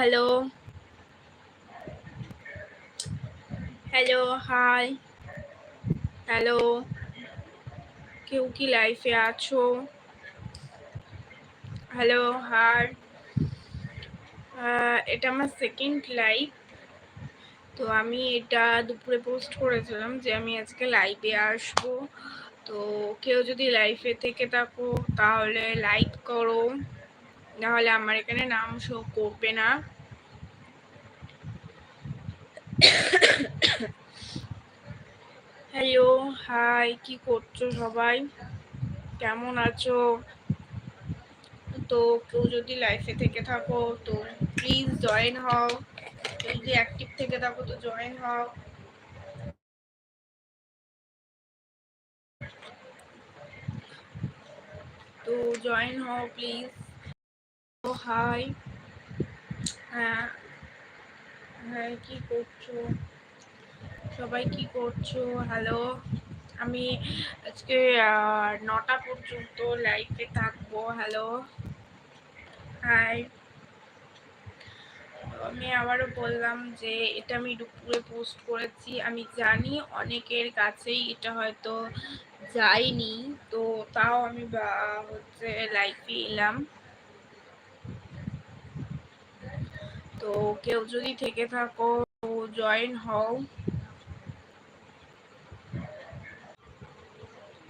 Hello. Hello, hi. Hello. কেউ কি লাইফে আছো? Hello, hi. এটা আমার সেকেন্ড লাইভ তো আমি এটা দুপুরে পোস্ট করেছিলাম যে আমি আজকে লাইভে আসব। তো কেউ যদি লাইফে থেকে থাকো, তাহলে লাইক করো। নাহলে আমার এখানে নাম শো করবে না। হ্যালো, হাই, কি করছ সবাই? কেমন আছো? তো কেউ যদি লাইফে থেকে থাকো, তো প্লিজ জয়েন হও। যদি অ্যাক্টিভ থেকে থাকো, তো জয়েন হও। তো জয়েন হও প্লিজ হাই হ্যাঁ হ্যাঁ কি করছ? সবাই কি করছ? হ্যালো আমি আজকে নটা পর্যন্ত লাইভে থাকব। হ্যালো হাই আমি আবারও বললাম যে, এটা আমি দুপুরে পোস্ট করেছি। আমি জানি অনেকের কাছেই এটা হয়তো যায়নি, তো তাও আমি হচ্ছে লাইফে এলাম। তো কেউ যদি থেকে থাকো জয়েন হও।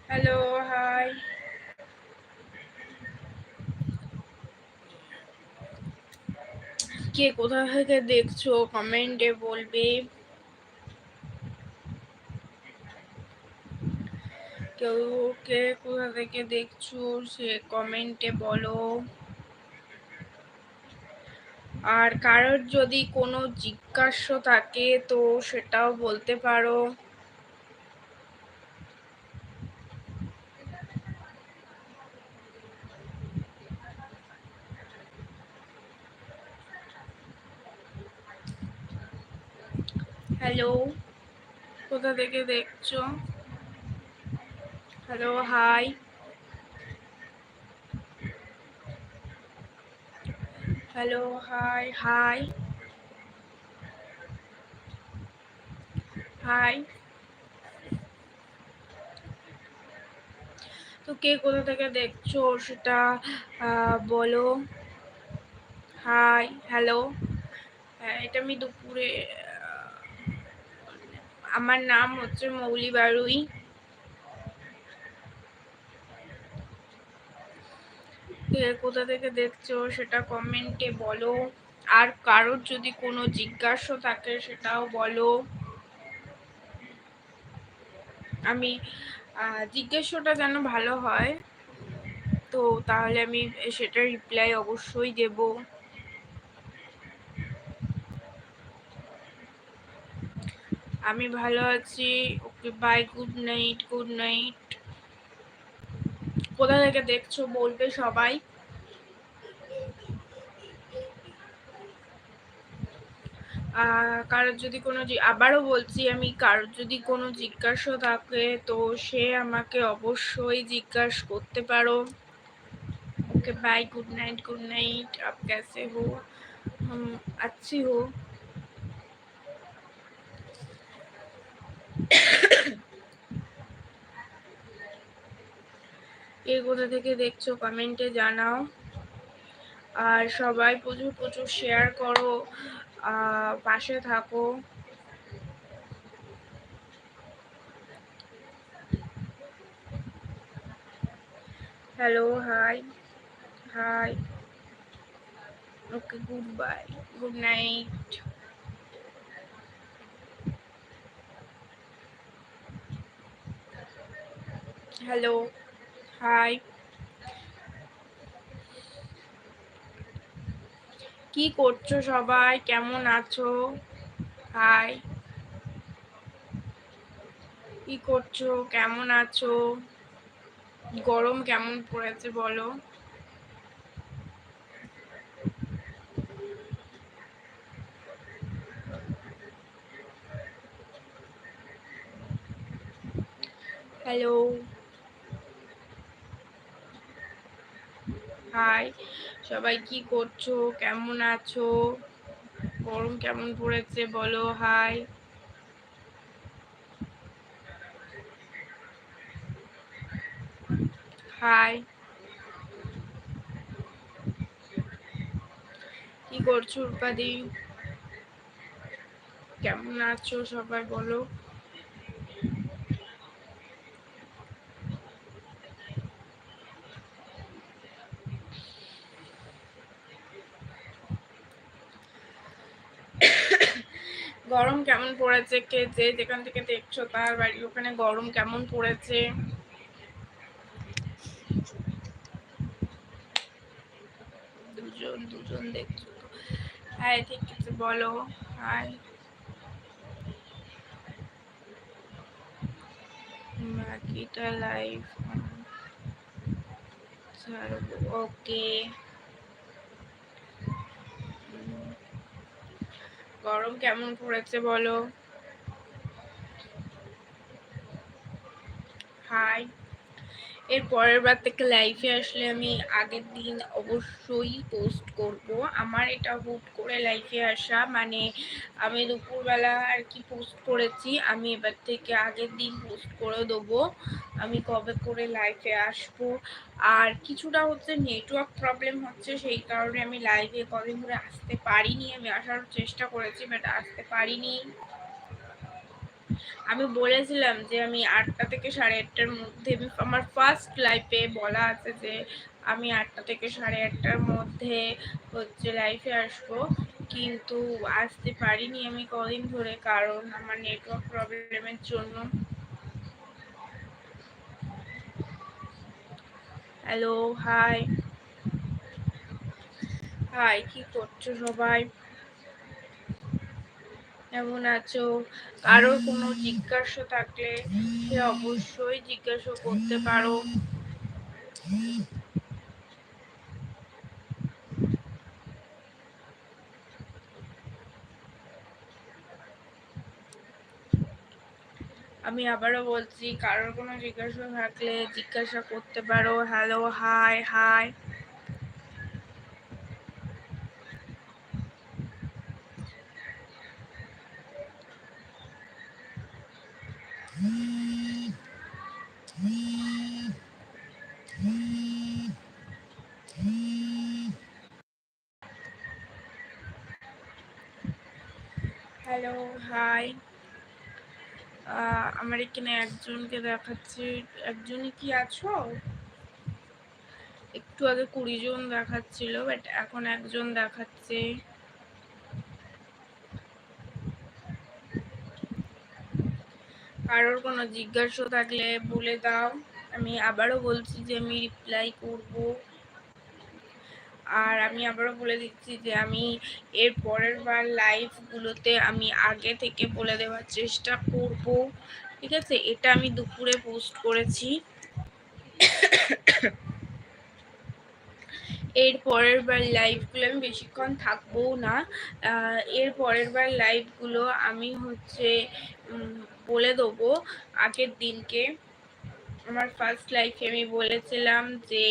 হ্যালো হাই কে কোথা থেকে দেখছ? কমেন্টে বলবে। কেউ কে কোথা থেকে দেখছ, সে কমেন্টে বলো। আর কারোর যদি কোনো জিজ্ঞাস্য থাকে, তো সেটাও বলতে পারো। হ্যালো কোথা থেকে দেখছ? Hello hi hello hi hi hi তো কে কোথা থেকে দেখছ সেটা বলো। হাই হ্যালো এটা আমি দুপুরে আমার নাম হচ্ছে মৌলি বারুই। কোথা থেকে দেখছ সেটা কমেন্টে বলো। আর কারোর যদি কোনো জিজ্ঞাসা থাকে সেটাও বলো। আমি জিজ্ঞাসাটা যেন ভালো হয়, তো তাহলে আমি সেটা রিপ্লাই অবশ্যই দেব। আমি ভালো আছি, okay bye good night good night কোথা থেকে দেখছ বলবে সবাই। কারোর যদি কোনো আবারও বলছি আমি কারোর যদি কোনো জিজ্ঞাসা থাকে তো সে আমাকে অবশ্যই জিজ্ঞাসা করতে পারো okay bye good night good night आप कैसे हो हम अच्छी हो কে কোথা থেকে দেখছো কমেন্টে জানাও আর সবাই প্রচুর প্রচুর শেয়ার করো পাশে থাকো। Hello hi hi okay good bye good night hello hi কি করছ সবাই? কেমন আছো? হাই কি করছ? কেমন আছো? গরম কেমন পড়েছে বলো? হ্যালো হাই সবাই কি করছ? কেমন আছো? গরম কেমন পড়েছে বলো, হাই। হাই। কি করছ উপাদি কেমন আছো সবাই বলো গরম কেমন পড়েছে কে যে যেখান থেকে দেখছ তার বাড়ি, ওখানে গরম কেমন পড়েছে? দুজন দুজন দেখছ হ্যাঁ ঠিক আছে, বলো। হাই বাকিটা লাইভ ওকে গরম কেমন পড়েছে বলো? হাই এর পরের বার থেকে লাইফে আসলে আমি আগের দিন অবশ্যই পোস্ট করব। আমার এটা হুট করে লাইফে আসা মানে আমি দুপুরবেলা আর কি পোস্ট করেছি, আমি এবার থেকে আগের দিন পোস্ট করে দেবো। আমি কবে করে লাইফে আসব। আর কিছুটা হচ্ছে নেটওয়ার্ক প্রবলেম হচ্ছে, সেই কারণে আমি লাইভে কদিন ধরে আসতে পারিনি। আমি আসার চেষ্টা করেছি বাট আসতে পারিনি। আমি বলেছিলাম যে আমি আটটা থেকে সাড়ে আটটার মধ্যে, আমার ফার্স্ট লাইফে বলা আছে যে আমি আটটা থেকে সাড়ে আটটার মধ্যে হচ্ছে লাইফে আসব। কিন্তু আসতে পারিনি আমি কদিন ধরে কারণ আমার নেটওয়ার্ক প্রবলেমের জন্য। হ্যালো হাই হাই কি করছ সবাই? কেমন আছো? কারোর কোনো জিজ্ঞাসা থাকলে সে অবশ্যই জিজ্ঞাসা করতে পারো। আমি আবারও বলছি, কারোর কোনো জিজ্ঞাসা থাকলে জিজ্ঞাসা করতে পারো। Hello hi hi hello hi আমার এখানে একজনকে দেখাচ্ছি। একজনই কি আছো? একটু আগে কুড়ি জন দেখাচ্ছিল বাট এখন একজন দেখাচ্ছে। কারোর কোনো জিজ্ঞাসা থাকলে বলে দাও। আমি আবারও বলছি যে আমি রিপ্লাই করব। আর আমি আবারও বলে দিচ্ছি যে আমি এর পরের বার লাইভগুলোতে আমি আগে থেকে বলে দেওয়ার চেষ্টা করব। ঠিক আছে? এটা আমি দুপুরে পোস্ট করেছি। এর পরের বার লাইভগুলো আমি বেশিক্ষণ থাকব না। এর পরের বার লাইভগুলো আমি হচ্ছে বলে দেবো আগের দিনকে। আমার ফার্স্ট লাইফে আমি বলেছিলাম যে,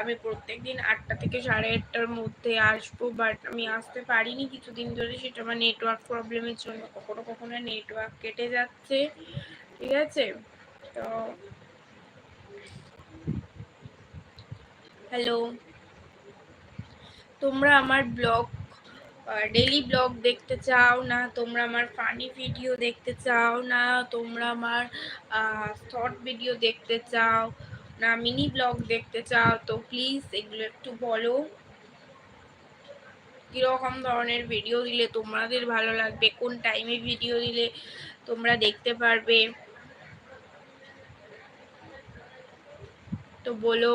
আমি প্রত্যেক দিন আটটা থেকে সাড়ে আটটার মধ্যে আসব বাট আমি আসতে পারিনি কিছুদিন ধরে। সেটা আমার নেটওয়ার্ক প্রবলেমের জন্য। কখনো কখনো নেটওয়ার্ক কেটে যাচ্ছে, ঠিক আছে? তো হ্যালো তোমরা আমার ব্লগ ডেলি ব্লগ দেখতে চাও না, তোমরা আমার ফানি ভিডিও দেখতে চাও না, তোমরা আমার শর্ট ভিডিও দেখতে চাও না মিনি ব্লগ দেখতে চাও, তো প্লিজ এগুলো একটু বলো। কীরকম ধরনের ভিডিও দিলে তোমাদের ভালো লাগবে, কোন টাইমে ভিডিও দিলে তোমরা দেখতে পারবে? তো বলো।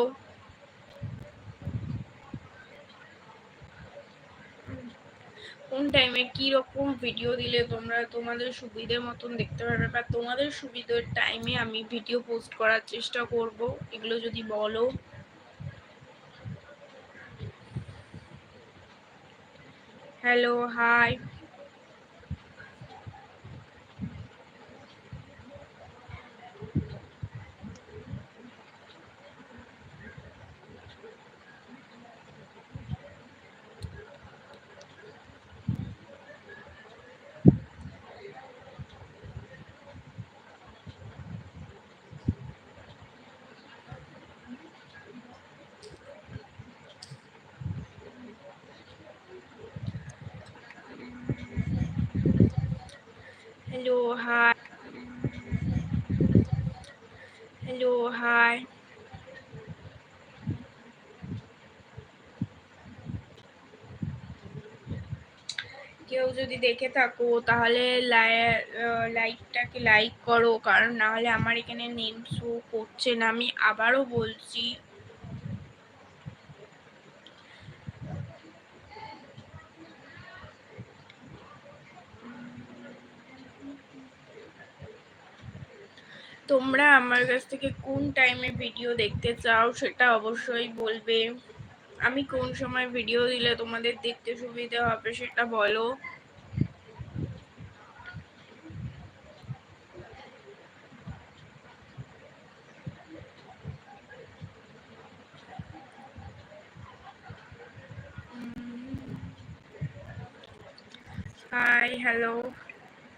কোন টাইমে কি রকম ভিডিও দিলে তোমরা তোমাদের সুবিধে মতন দেখতে পারবে বা তোমাদের সুবিধার টাইমে আমি ভিডিও পোস্ট করার চেষ্টা করব। এগুলো যদি বলো। Hello hi hello hi hello hi কেউ যদি দেখে থাকো, তাহলে লাইকটাকে লাইক করো, কারণ না হলে আমার এখানে নেম শো করছে না। আমি আবারও বলছি তোমরা আমার কাছ থেকে কোন টাইমে ভিডিও দেখতে চাও সেটা অবশ্যই বলবে। আমি কোন সময় ভিডিও দিলে তোমাদের দেখতে সুবিধা হবে সেটা বলো। হাই হ্যালো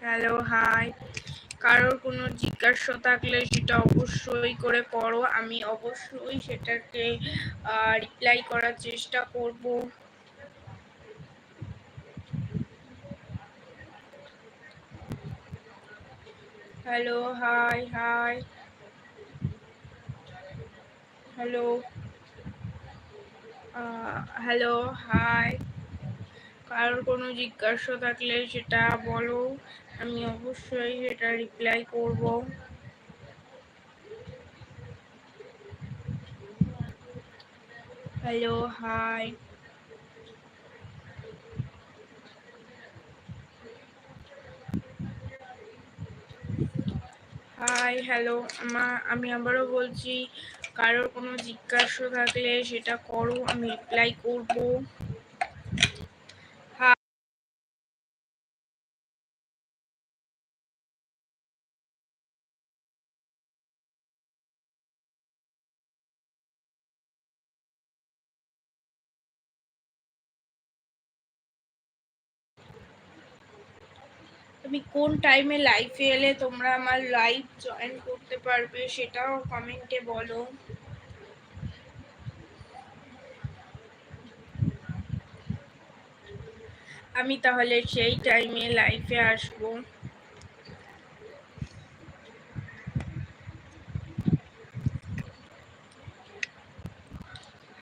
হ্যালো হাই কারোর কোনো জিজ্ঞাসা থাকলে সেটা অবশ্যই করে করো। আমি অবশ্যই সেটাকে রিপ্লাই করার চেষ্টা করব। Hello hi hi hello hello hi কারোর কোনো জিজ্ঞাসা থাকলে সেটা বলো। আমি অবশ্যই এটা রিপ্লাই করব। হ্যালো হাই হাই হ্যালো আমা, আমি আবারও বলছি, কারোর কোনো জিজ্ঞাসা থাকলে সেটা করো, আমি রিপ্লাই করব। তুমি কোন টাইমে লাইফে এলে তোমরা আমার লাইভ জয়েন করতে পারবে সেটাও কমেন্টে বলো। আমি তাহলে সেই টাইমে লাইফে আসব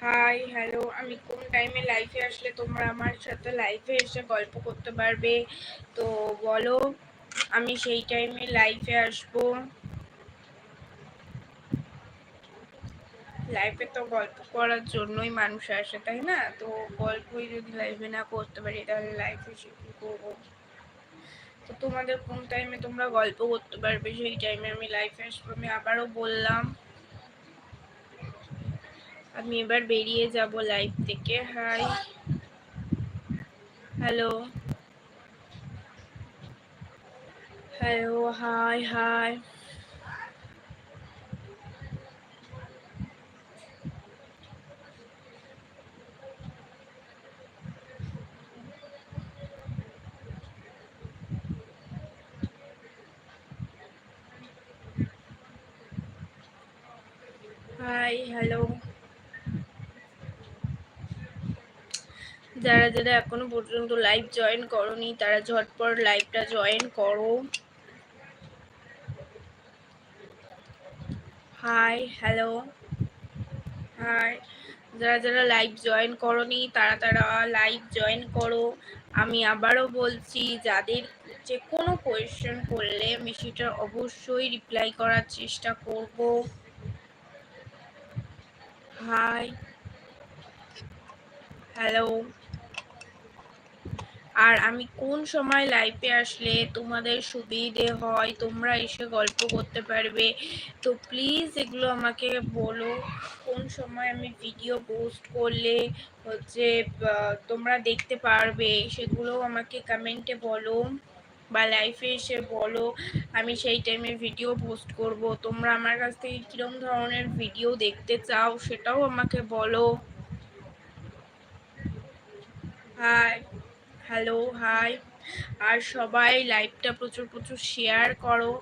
হাই হ্যালো আমি কোন টাইমে লাইভে আসলে তোমরা আমার সাথে লাইভে এসে গল্প করতে পারবে। তো বলো, আমি সেই টাইমে লাইভে আসব। লাইফে তো গল্প করার জন্যই মানুষ আসে, তাই না? তো গল্পই যদি লাইভে না করতে পারি, তাহলে লাইফে এসে কী করব? তো তোমাদের কোন টাইমে তোমরা গল্প করতে পারবে? সেই টাইমে আমি লাইফে আসব। আমি আবারও বললাম, আমি এবার বেরিয়ে যাব লাইভ থেকে। Hi hello hello hi hi hi hello যারা যারা এখনও পর্যন্ত লাইভ জয়েন করনি, তারা ঝটপট লাইভটা জয়েন করো। হাই হ্যালো হাই যারা যারা লাইভ জয়েন করনি, তারা তারা লাইভ জয়েন করো। আমি আবারও বলছি, যাদের যে কোনো কোয়েশ্চেন করলে আমি সেটা অবশ্যই রিপ্লাই করার চেষ্টা করব। হাই হ্যালো আর আমি কোন সময় লাইভে আসলে তোমাদের সুবিধে হয়, তোমরা এসে গল্প করতে পারবে। তো প্লিজ এগুলো আমাকে বলো, কোন সময় আমি ভিডিও পোস্ট করলে হচ্ছে তোমরা দেখতে পারবে সেগুলো আমাকে কমেন্টে বলো, বা লাইফে এসে বলো, আমি সেই টাইমে ভিডিও পোস্ট করব। তোমরা আমার কাছ থেকে কীরকম ধরনের ভিডিও দেখতে চাও, সেটাও আমাকে বলো। হাই হ্যালো হাই আর সবাই লাইভটা প্রচুর প্রচুর শেয়ার করো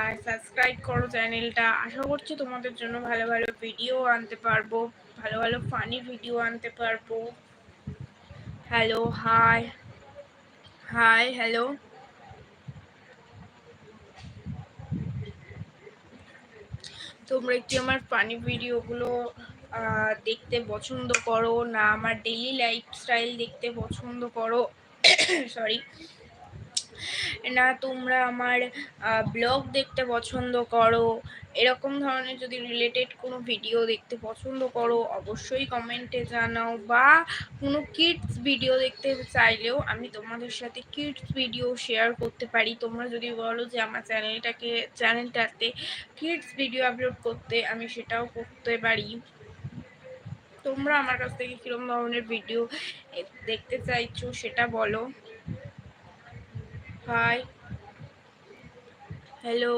আর সাবস্ক্রাইব করো চ্যানেলটা আশা করছি তোমাদের জন্য ভালো ভালো ভিডিও আনতে পারব, ভালো ভালো ফানি ভিডিও আনতে পারব। হ্যালো হাই হাই হ্যালো তোমরা একটু আমার ফানি ভিডিওগুলো দেখতে পছন্দ করো, না আমার ডেইলি লাইফস্টাইল দেখতে পছন্দ করো। সরি না, তোমরা আমার ব্লগ দেখতে পছন্দ করো, এরকম ধরনের যদি রিলেটেড কোনো ভিডিও দেখতে পছন্দ করো, অবশ্যই কমেন্টে জানাও, বা কোনো কিডস ভিডিও দেখতে চাইলেও আমি তোমাদের সাথে কিডস ভিডিও শেয়ার করতে পারি। তোমরা যদি বলো যে আমার চ্যানেলটাকে চ্যানেলটাতে কিডস ভিডিও আপলোড করতে আমি সেটাও করতে পারি। তোমরা আমার কাছ থেকে কীরকম ধরনের ভিডিও দেখতে চাইছো সেটা বলো। হাই হ্যালো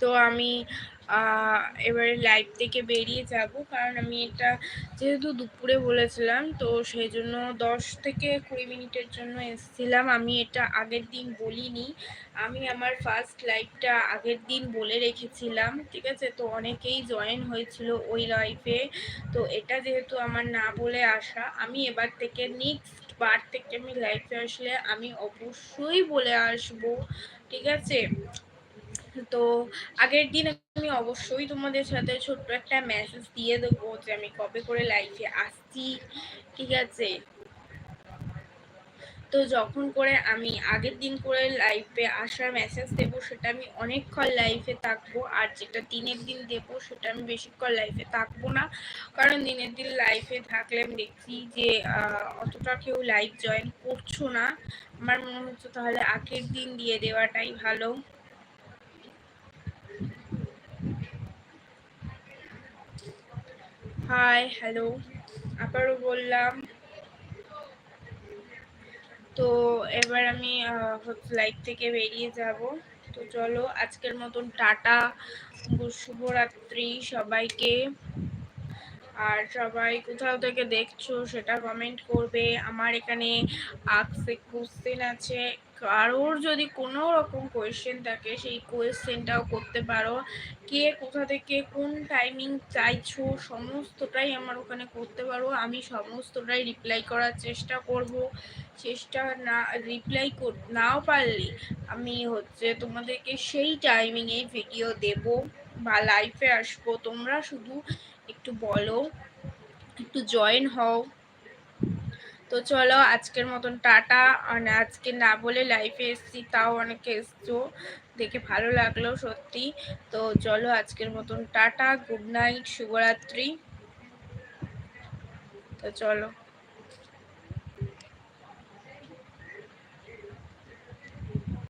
তো আমি এবারে লাইভ থেকে বেরিয়ে যাব। কারণ আমি এটা যেহেতু দুপুরে বলেছিলাম, তো সেই জন্য দশ থেকে কুড়ি মিনিটের জন্য এসেছিলাম। আমি এটা আগের দিন বলিনি। আমি আমার ফার্স্ট লাইভটা আগের দিন বলে রেখেছিলাম, ঠিক আছে? তো অনেকেই জয়েন হয়েছিল ওই লাইফে তো এটা যেহেতু আমার না বলে আসা, আমি এবার থেকে নেক্সট বার থেকে আমি লাইভে আসলে আমি অবশ্যই বলে আসব, ঠিক আছে? তো আগের দিন আমি অবশ্যই তোমাদের সাথে ছোট্ট একটা মেসেজ দিয়ে দেবো যে আমি কবে করে লাইফে আসছি, ঠিক আছে? তো যখন করে আমি আগের দিন করে লাইফে আসার মেসেজ দেবো, সেটা আমি অনেকক্ষণ লাইফে থাকব। আর যেটা দিনের দিন দেবো, সেটা আমি বেশিক্ষণ লাইফে থাকব না। কারণ দিনের দিন লাইফে থাকলে আমি দেখছি যে অতটা কেউ লাইফ জয়েন করছ না। আমার মনে হচ্ছে তাহলে আগের দিন দিয়ে দেওয়াটাই ভালো। হাই হ্যালো আবারও বললাম। তো এবার আমি লাইভ থেকে বেরিয়ে যাব। তো চলো, আজকের মতন টাটা। শুভরাত্রি সবাইকে। আর সবাই কোথাও থেকে দেখছ সেটা কমেন্ট করবে। আমার এখানে আক্সে কোশ্চেন আছে। কারোর যদি কোনো রকম কোয়েশ্চেন থাকে, সেই কোয়েশ্চেনটাও করতে পারো। কে কোথা থেকে কোন টাইমিং চাইছো, সমস্তটাই আমার ওখানে করতে পারো। আমি সমস্তটাই রিপ্লাই করার চেষ্টা করব। চেষ্টা না রিপ্লাই কর, নাও পারলে আমি হচ্ছে তোমাদেরকে সেই টাইমিংয়ে ভিডিও দেব বা লাইফে আসব। তোমরা শুধু একটু বলো, একটু জয়েন হও। তো চলো আজকের মতন টাটা। মানে আজকে না বলে লাইফে এসছি, তাও অনেকে এসছো, দেখে ভালো লাগল সত্যি। তো চলো আজকের মতন টাটা গুড নাইট শুভরাত্রি। তো চলো।